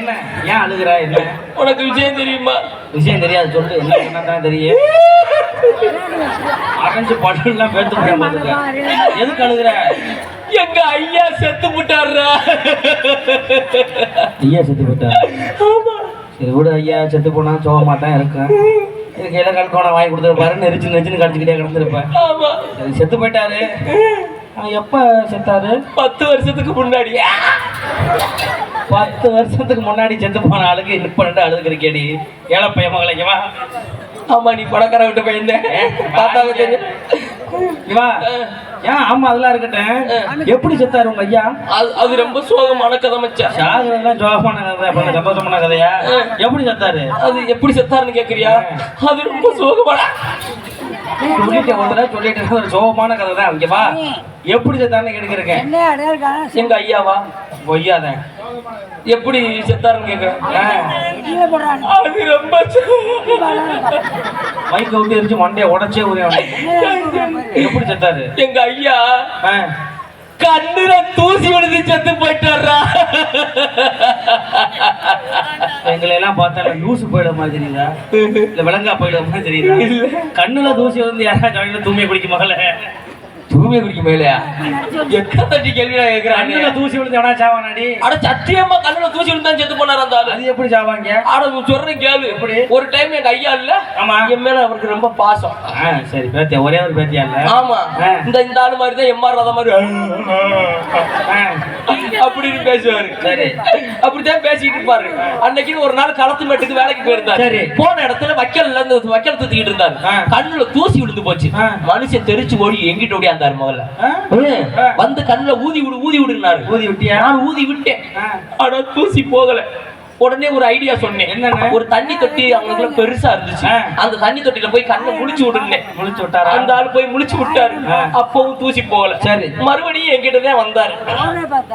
என்ன? ஏன் அழுகுற? என்ன? உனக்கு விஷயம் தெரியுமா? விஷயம் தெரியாது சொல்லு. என்ன என்ன தான் தெரியும். அரைஞ்சு பட்டெல்லாம் பேத்து பார்த்துக்க. எதுக்கு அழுகுற? எங்க ஐயா செத்து விட்டாருடா ஐயா செத்து போட்டா சரி விடு ஐயா. செத்து போனா சோக மாட்டான் இருக்கேன் இதுக்கு எல்லாம் கல்கோணம் வாங்கி கொடுத்துருப்பாரு. நெரிச்சு நெரிச்சுன்னு கடிச்சுக்கிட்டே கிடந்திருப்பேன். ஆமா. சரி செத்து போயிட்டாரு. எப்ப செத்தாரு? பத்து வருஷத்துக்கு முன்னாடி. பத்து வருஷத்துக்கு முன்னாடி செத்து போன ஆளுக்கு இன்னும் பண்ணிட்டு அழுதுக்கிறக்கேடி ஏழை பையன் மகளைக்குவா ஆமா நீ பணக்கார விட்டு போயிருந்தேன் தாத்தாவை தெரியும் இவா ஏன் ஆமா அதெல்லாம் இருக்கட்டும். எப்படி செத்தாரு உங்க ஐயா? அது அது ரொம்ப சோகமான கதை மச்சான். சாகுறதுலாம் ஜோகமான கதை சந்தோஷமான கதையா? எப்படி செத்தாரு? அது எப்படி செத்தாருன்னு கேக்குறியா? அது ரொம்ப சோகமான சொல்லிட்டு சொல்லிட்டு சோகமான கதை தான் இங்க வா. எப்படி செத்தாருன்னு கேட்டுக்கிறேன். எங்க ஐயாவா? பொய்யாத. எப்படி செத்தாருன்னு போடுறாங்க. அது ரொம்ப மைக்க விட்டு எரிச்சு மண்டைய உடச்சே உரிய எப்படி செத்தாரு? எங்க ஐயா கண்ணுல தூசி விழுந்து செத்து போயிட்டாரா எங்களை எல்லாம் பார்த்தா லூசு போயிட மாதிரி தெரியுதா? இல்ல விலங்கா போயிட மாதிரி தெரியுதா? கண்ணுல தூசி வந்து யாராவது கண்ணுல தூமியை குடிக்க மகள தூமிய குடிக்க மேலையா? எத்தனை தட்டி கேள்வியா கேக்குறாங்க கண்ணுல தூசி விழுந்து எவனா சாவானாடி அட? சத்தியமா கண்ணுல தூசி விழுந்தா செத்து போனாரா அந்த ஆளு? அது எப்படி சாவாங்க? உன் சொல்றேன் கேளு. எப்படி? ஒரு டைம் எங்க ஐயா இல்ல ஆமா. என் மேல அவருக்கு ரொம்ப பாசம். சரி பேத்தியா ஒரே ஒரு பேத்தியா இல்ல? ஆமா. இந்த இந்த ஆளு மாதிரி தான் எம்ஆர் ராதா மாதிரி. அப்படின்னு பேசுவாரு. சரி. அப்படித்தான் பேசிட்டு இருப்பாரு. அன்னைக்கு ஒரு நாள் களத்து மேட்டுக்கு வேலைக்கு போயிருந்தாரு. சரி. போன இடத்துல இருந்து வைக்கல் தூக்கிட்டு இருந்தாரு. கண்ணுல தூசி விழுந்து போச்சு. மனுஷன் தெரிச்சு ஓடி எங்கிட்ட ஓடியாந்தாரு முதல்ல. வந்து கண்ணுல ஊதி விடு ஊதி விடுனாரு ஊதி விட்டியா? நான் ஊதி விட்டேன். ஆனா தூசி போகல. உடனே ஒரு ஐடியா சொன்னேன். என்னண்ணே? ஒரு தண்ணி தொட்டி அவங்களுக்குள்ள பெருசா இருந்துச்சு. அந்த தண்ணி தொட்டில போய் கண்ணை முழிச்சு விடுனேன் முழிச்சு விட்டாரா? அந்த ஆள் போய் முழிச்சு விட்டாரு. அப்பவும் தூசி போகல. சரி. மறுபடியும் என்கிட்ட தான் வந்தாரு.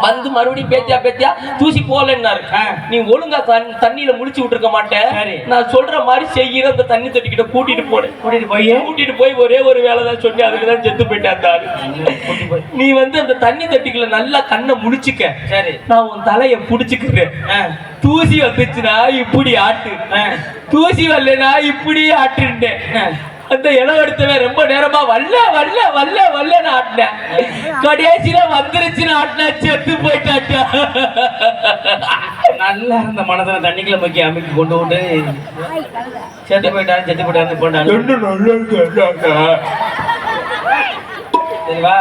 வந்து மறுபடியும் பேத்தியா பேத்தியா தூசி போகலன்னாரு. நீ ஒழுங்கா தண்ணி- தண்ணியில முடிச்சு விட்டுருக்க மாட்டேன் சரி. நான் சொல்ற மாதிரி செய்கிற அந்த தண்ணி தொட்டிக்கிட்ட கூட்டிட்டு போனேன் கூட்டிட்டு போய்? கூட்டிட்டு போய் ஒரே ஒரு வேலை தான் சொல்லி அதுக்கு தான் செத்து போயிட்டேன் அந்த ஆளு. கூட்டி நீ வந்து அந்த தண்ணி தொட்டிக்குள்ள நல்லா கண்ணை முழிச்சுக்க. சரி. நான் உன் தலைய புடிச்சுக்கிறேன். தூசி வந்துச்சுன்னா இப்படி ஆட்டு. தூசி வரலனா இப்படி ஆட்டுட்டேன் ஆ. அந்த இடம் எடுத்தவன் ரொம்ப நேரமா வல்ல வல்ல வல்ல வல்லன்னு ஆட்டினேன். கடைசியில வந்துருச்சுன்னு ஆட்டினா செத்து போயிட்டாட்டா நல்லா இருந்த மனசுல தண்ணிக்குள்ள மக்கி அமைக்கி கொண்டு கழுதை செத்து போயிட்டாரு செத்து போயிட்டாரு போட்டாரு சரிவா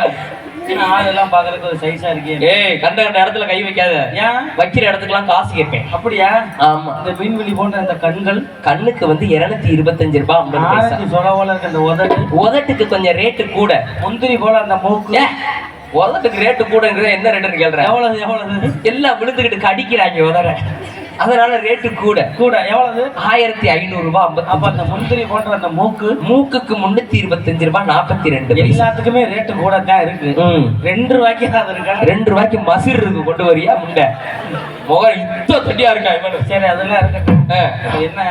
ஆளெல்லாம் பாக்குறதுக்கு ஒரு சைஸா இருக்கே. ஏய் கண்ட கண்ட இடத்துல கை வைக்காத. ஏன்? வைக்கிற இடத்துக்குலாம் காசு கேட்பேன். அப்படியா? ஆமா. இந்த மீன்வெளி போன்ற அந்த கண்கள்? கண்ணுக்கு வந்து இருநூத்தி இருபத்தஞ்சு ரூபாய் ஐம்பது பைசா. ஆரஞ்சு சொல போல இருக்க அந்த உதடு. உதட்டுக்கு கொஞ்சம் ரேட்டு கூட. முந்திரி போல அந்த மூக்கு. உதட்டுக்கு ரேட்டு கூடங்கிறது என்ன ரேட்டுன்னு கேள்றேன் எவ்வளவு எவ்வளவு? எல்லாம் விழுந்துகிட்டு கடிக்கிறாங்க உதற அதனால ரேட்டு கூட. கூட எவ்வளவு? ஆயிரத்தி ஐநூறு ரூபாய் அப்ப அந்த முந்திரி போன்ற அந்த மூக்கு? மூக்குக்கு முன்னூத்தி இருபத்தஞ்சு ரூபாய் நாற்பத்தி ரெண்டு எல்லாத்துக்குமே ரேட்டு கூட தான் இருக்கு. ரெண்டு ரூபாய்க்கு அது இருக்கா? ரெண்டு ரூபாய்க்கு மசிர் இருக்கு கொண்டு வரியா முண்டை? முகம் இத்த தட்டியா இருக்கா இவனு? சரி அதெல்லாம் இருக்கட்டும். என்ன?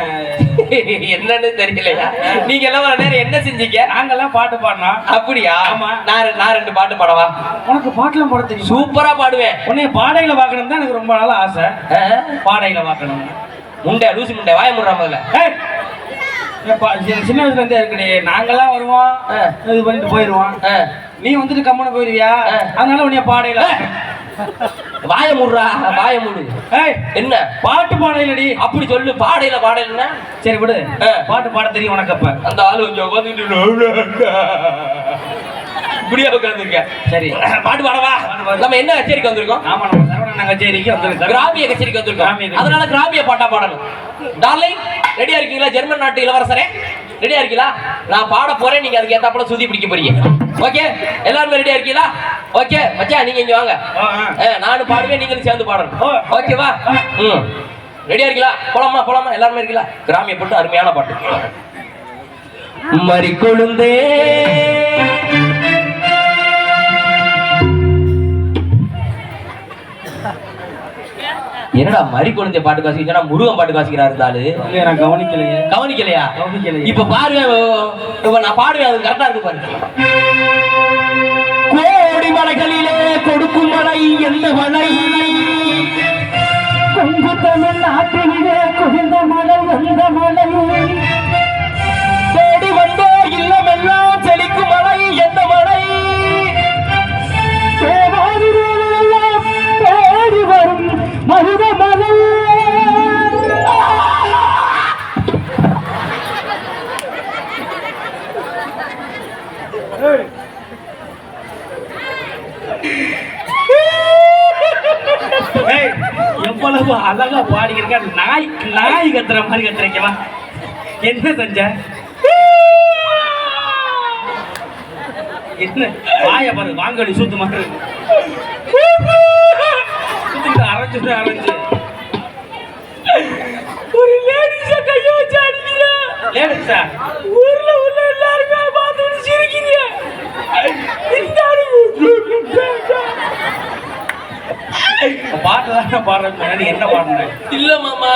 என்னன்னு தெரியலையா? நீங்க எல்லாம் ஒரு நேரம் என்ன செஞ்சீங்க? நாங்கெல்லாம் பாட்டு பாடினோம். அப்படியா? ஆமா. நான் நான் ரெண்டு பாட்டு பாடவா? உனக்கு பாட்டுலாம் பாட தெரியும்? சூப்பரா பாடுவேன். உன்னைய பாடையில பார்க்கணும் தான் எனக்கு ரொம்ப நாள் ஆசை? பாடையில பார்க்கணும் முண்டை லூசு முண்டை வாய முடுறா முதல்ல. சின்ன வயசுல இருந்தே இருக்குடி. நாங்கெல்லாம் வருவோம். இது பண்ணிட்டு போயிடுவோம். நீ வந்துட்டு கம்மனு போயிருவியா. அதனால உன்னைய பாடையில வாய முடுறா வாய முடு. என்ன? பாட்டு பாடையிலடி அப்படி சொல்லு பாடையில பாடையிலன்னா சரி விடு. பாட்டு பாட தெரியும் உனக்கு அப்ப. அந்த ஆளு கொஞ்சம் உட்காந்துட்டு இப்படியே உட்காந்துருக்க சரி. பாட்டு பாடவா? பாடு, பாடு. நம்ம என்ன கச்சேரிக்கு வந்திருக்கோம்? ஆமா நம்ம சரவணன் கச்சேரிக்கு வந்து கிராமிய கச்சேரிக்கு வந்திருக்கோம். அதனால கிராமிய பாட்டா பாடணும் டார்லிங் ரெடியா இருக்கீங்களா? ஜெர்மன் நாட்டு இளவரசரே? ரெடியா இருக்கீங்களா? நான் பாட போறேன். நீங்க அதுக்கு ஏத்தாப்புல சுதி பிடிக்க போறீங்க. ஓகே எல்லாருமே ரெடியா இருக்கீங்களா? ஓகே மச்சான் நீங்க இங்க வாங்க. நானும் பாடுவேன் நீங்களும் சேர்ந்து பாடணும். ஓகேவா ம். ரெடியா இருக்கீங்களா? போலாமா போலாமா? எல்லாருமே இருக்கீங்களா? கிராமிய போட்டு அருமையான பாட்டு. மறி கொழுந்தே. என்னடா மறி கொழுந்தே பாட்டு காசிக்கிறா முருகன் பாட்டு ஆளு? இல்லையா நான் கவனிக்கலையே. கவனிக்கலையா? கவனிக்கலையே. இப்ப பாருவேன் இப்ப நான் பாடுவேன் அது கரெக்டா இருக்கு பாரு கோடி மலைகளிலே கொடுக்கும் மலை எந்த மலை? கொங்கு தமிழ் நாட்டிலே குவிந்த மழை வந்த மழை என்ன செஞ்ச என்ன? வாய பாரு வாங்கடி சூத்து மாதிரி சுத்திட்டு அரைச்சு ஒரு லேடிஸ கைய வச்சு அடிக்கிறா. லேடிஸா ஊர்ல உள்ள எல்லாருமே பார்த்துட்டு சிரிக்கிறீங்க. இந்த பாட்டு தான் பாடுறது என்ன பாடுறேன் இல்ல மாமா.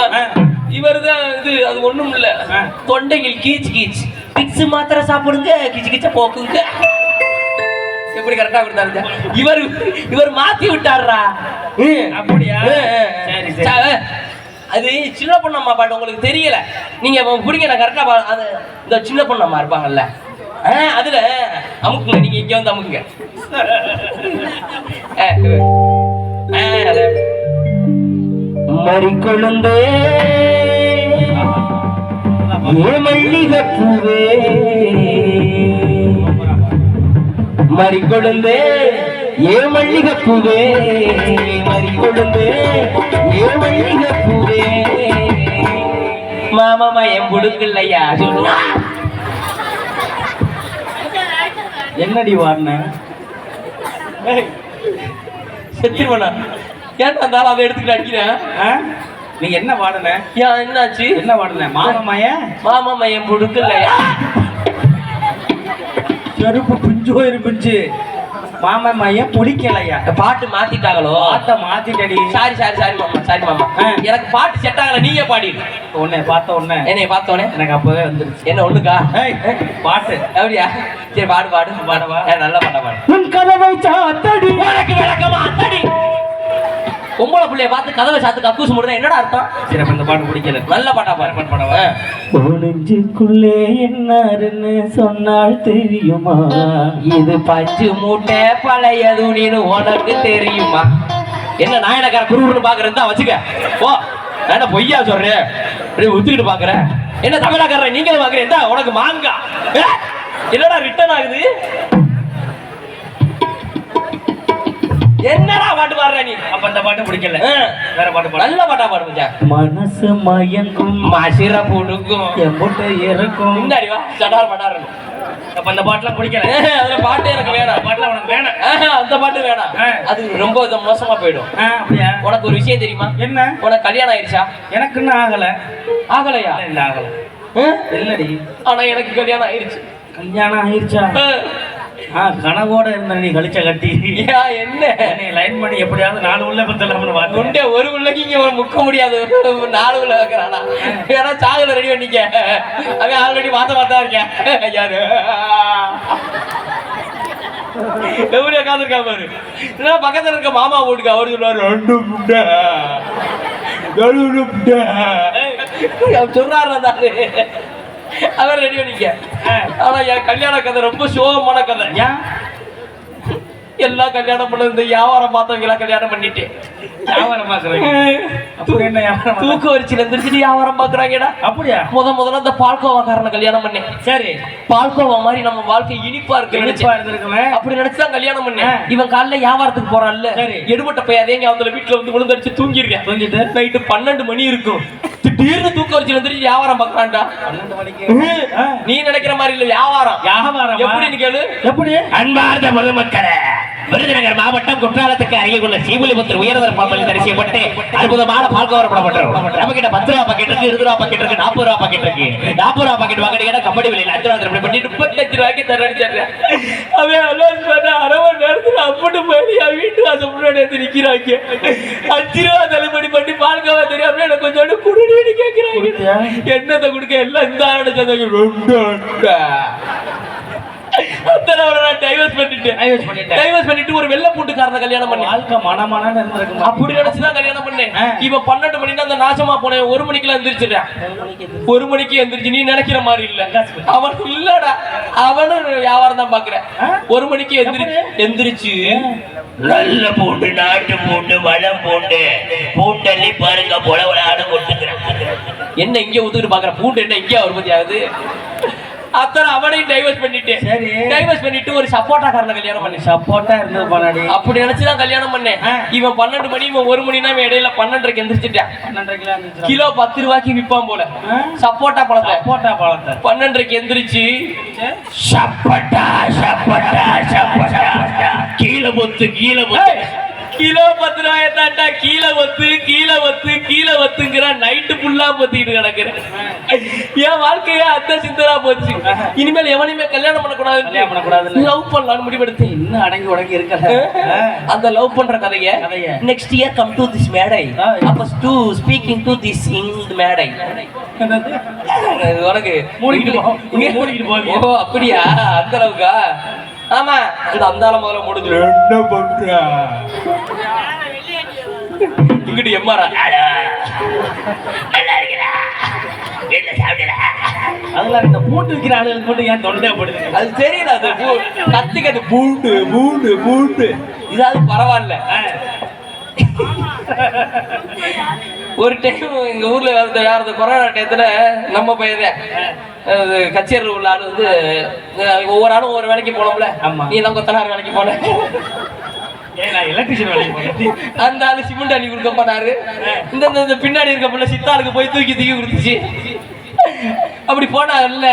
ஆ. இவர்தான் இது அது ஒண்ணும் இல்ல. ஆ. தொண்டையில் கீச் கீச். பிக்ஸ் மாத்திரை சாப்பிடுங்க கிச்சு கிச்ச போக்குங்க. எப்படி கரெக்டா கொடுத்தாரு இவர் இவர் மாத்தி விட்டாருடா அப்படியா? அது சின்ன பொண்ணம்மா பாட்டு உங்களுக்கு தெரியல. நீங்க பிடிங்க நான் கரெக்டா பா அது இந்த சின்ன பொண்ணம்மா இருப்பாங்கல்ல. ஆ, அதுல அமுக்குங்க நீங்க இங்க வந்து அமுக்குங்க. ஆ, ஆ, அது. மறிக்கொழுந்தே ஏ மல்லிகைப்பூவே மறிக்கொழுந்தே ஏ மல்லிகைப்பூவே மறிக்கொழுந்தே ஏ மல்லிகைப்பூவே மாமாமா என் புடுக்கலையா சொன்னா என்னடி வாடின செத்துருவனா? ஏன் இருந்தாலும் அதை எடுத்துக்கிட்டு அடிக்கிறேன் நீ என்ன வாடின ஏன் என்னாச்சு? என்ன வாடின மாமமாய மாமாமா என் புடுக்கலையா செருப்பு பிஞ்சு போயிரு பிஞ்சு மாமமாய பிடிக்கலையா? பாட்டு மாத்திட்டாங்களோ? ஆட்ட மாத்திட்டடி. சாரி சாரி சாரி மாமா சாரி மாமா. எனக்கு பாட்டு செட் ஆகல நீங்க பாடிடு உன்னை பார்த்த உடனே. என்னைய பார்த்தோனே எனக்கு அப்பவே வந்துருச்சு. என்ன ஒண்ணுக்கா? பாட்டு. அப்படியா? சரி பாடு பாடு. பாடவா? நல்ல பாட்டா பாடு. உன் கதவை சாத்தடி. உனக்கு விளக்கமா அத்தடி. பொம்பளை பிள்ளைய பார்த்து கதவை சாத்து கக்கூசு முடிதான் என்னடா அர்த்தம்? சரி அப்ப இந்த பாட்டு பிடிக்கல. நல்ல பாட்டா பாடு. பாட்டு பாடவா நெஞ்சுக்குள்ளே என்னாருன்னு சொன்னால் தெரியுமா? இது பஞ்சு மூட்டை பழைய துணின்னு உனக்கு தெரியுமா? என்ன நாயனக்கார குருன்னு பாக்குறேன் தான் வச்சுக்க. ஓ நான் என்ன பொய்யா சொல்றேன் அப்படியே ஒத்துக்கிட்டு பாக்குறேன் என்ன தமிழாக்காரன் நீங்களும் பாக்குறேன் உனக்கு மாங்கா. ஏ, என்னடா ரிட்டர்ன் ஆகுது? என்னடா பாட்டு பாடுற நீ? அப்ப இந்த பாட்டு பிடிக்கல. வேற பாட்டு பாடு. நல்ல பாட்டா பாடு மச்சான் மனசு மயங்கும். மசிர புடுக்கும் எம்புட்டு இருக்கும் முன்னாடி வா. சடார் படார். அப்ப இந்த பாட்டுலாம் பிடிக்கல. அதுல பாட்டு எனக்கு வேணாம். பாட்டுலாம் உனக்கு வேணாம். அந்த பாட்டு வேணாம். ஆ. அது ரொம்ப இது மோசமா போயிடும். அப்படியா? உனக்கு ஒரு விஷயம் தெரியுமா? என்ன? உனக்கு கல்யாணம் ஆயிடுச்சா எனக்கு இன்னும் ஆகல. ஆகலையா? இல்ல, ஆகல? இல்லடி. ஆனா எனக்கு கல்யாணம் ஆயிடுச்சு கல்யாணம் ஆயிருச்சா? ஆ. கனவோட இருந்த நீ கழிச்ச கட்டி. என்ன? நீ லைன் பண்ணி எப்படியாவது நாலு உள்ள பத்தலாம்னு உண்டே ஒரு உள்ளக்கு இங்க முக்க முடியாது. நாலு உள்ள வைக்கிறானா? ஏன்னா சாகுல ரெடி பண்ணிக்க. அவன் ஆல்ரெடி மாத்த மாத்தா இருக்கேன். யாரு? எப்படி உட்காந்துருக்கா பாரு. இல்ல பக்கத்துல இருக்க மாமா வீட்டுக்கு அவர் சொல்லுவாரு ரெண்டு அவர் சொல்றாரு அவர் ரெடி பண்ணிக்க ஆனா என் கல்யாண கதை ரொம்ப சோகமான கதை. ஏன்? எல்லாம் கல்யாணம் பண்ணது இந்த வியாபாரம் பார்த்தவங்க எல்லாம் கல்யாணம் பண்ணிட்டேன் வியாபாரம் பாக்குறீங்க என்ன வியாபாரம்? தூக்க வரிச்சில எந்திரிச்சிட்டு வியாபாரம் பாக்குறாங்கடா அப்படியா? முத முதல்ல இந்த பால்கோவாக்காரனை கல்யாணம் பண்ணேன். சரி. பால்கோவா மாதிரி நம்ம வாழ்க்கை இனிப்பா இருக்கு இனிப்பா நினைச்சேன். இருந்திருக்குமே. அப்படி நினைச்சுதான் கல்யாணம் பண்ணேன். இவன் காலைல வியாபாரத்துக்கு போறான்ல. எடுபட்ட போய் அதே அவங்கள வீட்டுல வந்து விழுந்தடிச்சு தூங்கிருக்கேன் தூங்கிட்டு? நைட்டு பன்னெண்டு மணி இருக்கும். திடீர்னு தூக்க வரிச்சில எந்திரிச்சு வியாபாரம் பாக்குறான்டா நீ நினைக்கிற மாதிரி இல்ல வியாபாரம். வியாபாரமா? எப்படின்னு கேளு? எப்படி? அன்பார்ந்த பொதுமக்களே விருதுநகர் மாவட்டம் குற்றாலத்துக்கு அருகே உள்ள சீபுலிபுத்தூர் உயர்தர பாம்பல் தரிசிக்கப்பட்டு அற்புதமான பால்கோவரம் போடப்பட்டோம் நம்ம கிட்ட பத்து ரூபா பாக்கெட் இருக்கு இருபது ரூபா பாக்கெட் இருக்கு நாற்பது ரூபா பாக்கெட் இருக்கு. நாற்பது ரூபா பாக்கெட் வாங்கிட்டீங்கன்னா கம்பெனி விலையில் அஞ்சு ரூபா தரப்படி பண்ணி முப்பத்தஞ்சு ரூபாய்க்கு தர அடிச்சிடுறேன் அவன் பண்ண அரை மணி நேரத்துல அப்பட்டு போய் என் வீட்டு வாசல் முன்னாடி வந்து நிக்கிறாங்க. அஞ்சு ரூபா தள்ளுபடி பண்ணி பால்காவா தெரியாம எனக்கு குடுடின்னு கேட்கிறாங்க? என்னத்தை கொடுக்க? எல்லாம் இந்த அவரை நான் டைவர்ஸ் பண்ணிட்டேன். டைவர்ஸ் பண்ணிட்டு ஒரு வெள்ளை பூண்டுக்காரனை கல்யாணம் பண்ணேன். வாழ்க்கை மனமானு அப்படி நினைச்சுதான் கல்யாணம் பண்ணேன். ஆ. இவன் பன்னெண்டு மணினா அந்த நாசமா போனேன் ஒரு மணிக்கெல்லாம் எந்திரிச்சிடுறேன் ஒரு மணிக்கு எந்திரிச்சு. நீ நினைக்கிற மாதிரி இல்ல. அவன் இல்லடா. அவனும் வியாபாரம் தான் பாக்குறேன். ஒரு மணிக்கு எந்திரிச்சு எந்திரிச்சு நல்ல பூண்டு நாட்டு பூண்டு வளம் பூண்டு. பூண்டல்லி பாருங்க பொல விளையாடு கொட்டுக்கிறேன் என்ன இங்க ஒத்துக்கிட்டு பாக்குற பூண்டு என்ன இங்கே ஒரு பத்தி ஆகுது அத்தனை அவனையும் டைவர்ஸ் பண்ணிட்டேன். சரி. டைவர்ஸ் பண்ணிட்டு ஒரு சப்போட்டாக்காரனை கல்யாணம் பண்ணேன். சப்போர்ட்டா இருந்தது பண்ணாடி அப்படி நினைச்சுதான் கல்யாணம் பண்ணேன். இவன் பன்னெண்டு மணி இவன் ஒரு மணினா இவன் இடையில பன்னெண்டரைக்கு எந்திரிச்சிட்டான். கிலோ பத்து ரூபாய்க்கு விற்பான் போல? சப்போட்டா பழத்தை. சப்போட்டா பழத்தை. பன்னெண்டரைக்கு எந்திரிச்சு சப்பட்டா சப்பட்டா சப்பட்டா. கீழே பொத்து கீழே பொத்து கிலோ பத்து ரூபாய தாண்டா கீழே வத்து கீழே வத்து கீழே வத்துங்கிற நைட்டு ஃபுல்லா பத்திட்டு கிடக்குறேன். என் வாழ்க்கையே அந்த சிந்தரா போச்சு. இனிமேல் எவனையுமே கல்யாணம் கல்யாணம் பண்ணக்கூடாது. லவ் பண்ணலாம்னு முடிவெடுத்தேன். இன்னும் அடங்கி உடங்கி இருக்கல அந்த லவ் பண்ற கதைய கதைய. Next year come to this மேடை. அப்ப to speaking to this in மேடை. உனக்கு மூடிக்கிட்டு மூடிக்கிட்டு? ஓ அப்படியா? அந்த அளவுக்கா? ஆமா. இந்த அந்தால முதல்ல முடிஞ்சு என்ன பண்ற? இங்கிட்டு எம்மாரா நல்லா இருக்கிறா. அதெல்லாம் இந்த பூட்டு விற்கிற ஆளுகளுக்கு மட்டும் ஏன் தொண்டைப்படுது அது தெரியல அது பூ- கத்துக்கு அது பூண்டு பூண்டு பூண்டு. இதாவது பரவாயில்ல. ஒரு டைம் எங்க ஊர்ல வேற கொரோனா டயத்துல நம்ம பையன் அது கச்சேரி உள்ள ஆள் வந்து ஒவ்வொரு ஆளும் ஒவ்வொரு வேலைக்கு போனோம்ல. நீ தான் கொத்தனார் வேலைக்கு போன. அந்த ஆளு சிமெண்ட் அள்ளி கொடுக்க போனாரு. இந்த பின்னாடி இருக்க பிள்ளை சித்தாளுக்கு போய் தூக்கி தூக்கி கொடுத்துச்சு. அப்படி போனாங்கல்ல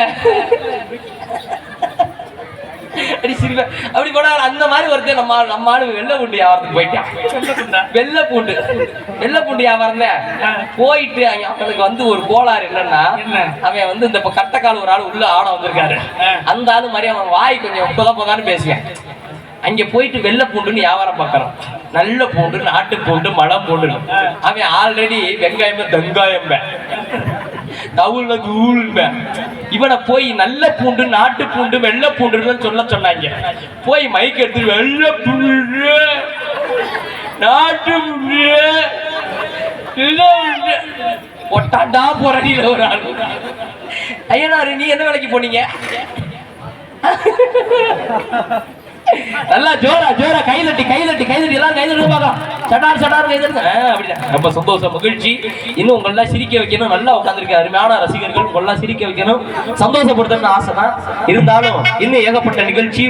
அடி சிரிப்ப. அப்படி போனா அந்த மாதிரி ஒருத்தன் நம்ம நம்ம ஆளு வெள்ளை பூண்டு வியாபாரத்துக்கு போயிட்டான் வெள்ளை பூண்டு? வெள்ளை பூண்டு. வியாபாரம் போயிட்டு அவனுக்கு வந்து ஒரு கோளாறு என்னன்னா என்ன? அவன் வந்து இந்த கட்டக்கால் ஒரு ஆள் உள்ள ஆட வந்திருக்காரு. அந்த ஆளு மாதிரி அவன் வாய் கொஞ்சம் புத புதான்னு பேசுவேன் அங்க போயிட்டு வெள்ளை பூண்டுன்னு வியாபாரம் பார்க்கறான். நல்ல பூண்டு நாட்டு பூண்டு மலை பூண்டு அவன் ஆல்ரெடி வெங்காயமே வெங்காயம் தவுள்ல தூள் இவனை போய் நல்ல பூண்டு நாட்டு பூண்டு வெள்ளை பூண்டுன்னு சொல்ல சொன்னாங்க. போய் மைக் எடுத்து வெள்ளை பூண்டு நாட்டு பூண்டு பூண்டு. ஒட்டாண்டா போறடியில ஒரு ஆள். ஐயனாரு நீ என்ன வேலைக்கு போனீங்க? நல்லா ஜோரா ஜோரா கை தட்டி கை தட்டி கை தட்டி எல்லாரும் கை தட்டி பார்க்கலாம் சட்டார் சட்டார் கை தட்டு ஆ, ரொம்ப சந்தோஷம் மகிழ்ச்சி. இன்னும் உங்களெல்லாம் சிரிக்க வைக்கணும். நல்லா உட்காந்துருக்க அருமையான ரசிகர்கள். உங்களெல்லாம் சிரிக்க வைக்கணும். சந்தோஷப்படுத்தணும்னு ஆசை தான் இருந்தாலும் இன்னும் ஏகப்பட்ட நிகழ்ச்சி